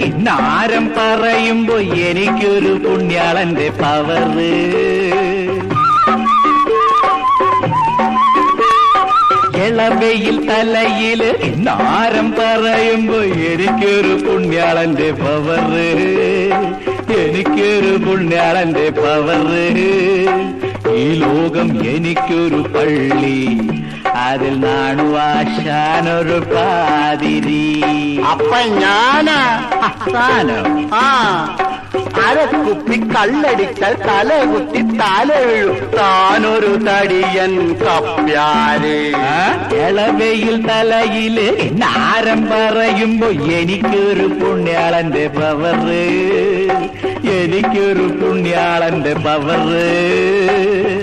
കിന്നാരം പറയുമ്പോ എനിക്കൊരു പുണ്യാളന്റെ പവറ്. ഇളവയിൽ തലയിൽ കിന്നാരം പറയുമ്പോ എനിക്കൊരു പുണ്യാളന്റെ പവറ്. എനിക്കൊരു പുണ്യാളന്റെ പവറ്. ഈ ലോകം എനിക്കൊരു പള്ളി. അതിൽ നാണുവാശാനൊരു പാതിരി. അപ്പൊ ഞാനാ? ആ ആ. അരക്കുപ്പി കള്ളടിച്ചാൽ തല കുത്തി തല വീഴും താനൊരു തടിയൻ കപ്പ്യാര്. ഇളവയിൽ തലയിൽ നാരം പറയുമ്പോ എനിക്കൊരു പുണ്യാളന്റെ പവറ്. എനിക്കൊരു പുണ്യാളന്റെ പവറ്.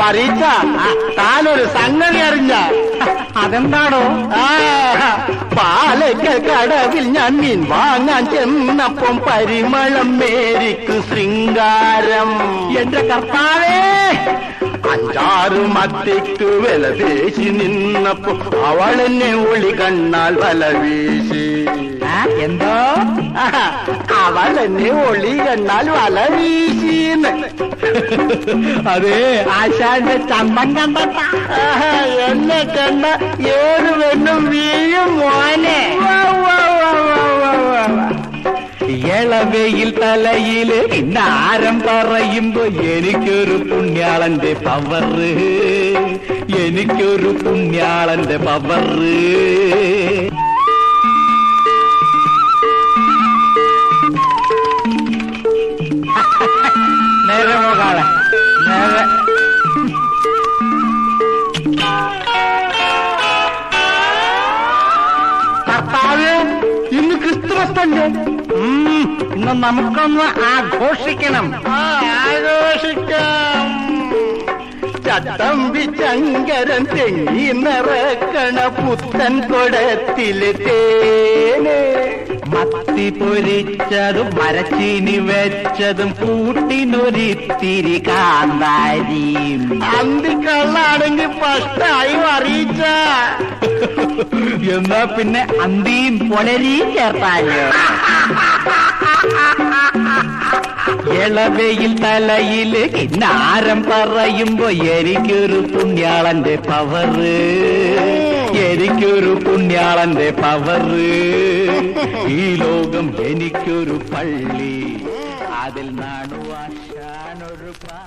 വറിച്ച താനൊരു സംഗതി അറിഞ്ഞ. അതെന്താണോ? ആ പാലക്കൽ കടവിൽ ഞാൻ മീൻ വാങ്ങാൻ ചെന്നപ്പം പരിമളം മേരിക്ക് ശൃംഗാരം. എന്റെ കർത്താവേ! അഞ്ചാറ് മത്തിക്ക് വില പേശി നിന്നപ്പോ അവളെന്നെ ഒളി കണ്ണാൽ വല വീശി. എന്തോ? അവളെന്നെ ഒളി കണ്ണാൽ വല വീശിന്ന് അതെ. ആശാന്റെ ചമ്പം കണ്ടട്ടാ ആഹാ, എന്നെ കണ്ട ഏത് പെണ്ണും വീഴും മോനെ. ഇളവയിൽ തലയിൽ ഇന്നാരം പറയുമ്പോ എനിക്കൊരു പുണ്യാളന്റെ പവറ്. എനിക്കൊരു പുണ്യാളന്റെ പവറ്. ഉം, ഇന്ന് നമുക്കൊന്ന് ആഘോഷിക്കണം. ആഘോഷിക്കാം. ചട്ടമ്പി ചങ്കരൻ തെങ്ങി നിറക്കണ പുത്തൻ കൊടത്തിലെ തേന്. മത്തി പൊരിച്ചതും മരച്ചീനി വെച്ചതും കൂട്ടിനൊരിത്തിരി കാന്താരിയും. അന്തിക്കള്ളാണെങ്കിൽ ഫസ്റ്റായി അറിയിച്ച. എന്നാ പിന്നെ അന്തിയും പൊലരിയും ചേർത്താലോ? ഇളവയിൽ തലയിൽ കിന്നാരം പറയുമ്പോ എനിക്കൊരു പുണ്യാളന്റെ പവറ് എനിക്കൊരു പുണ്യാളന്റെ പവർ ഈ ലോകം എനിക്കൊരു പള്ളി. അതിൽ നാണുവാശാനൊരു പാ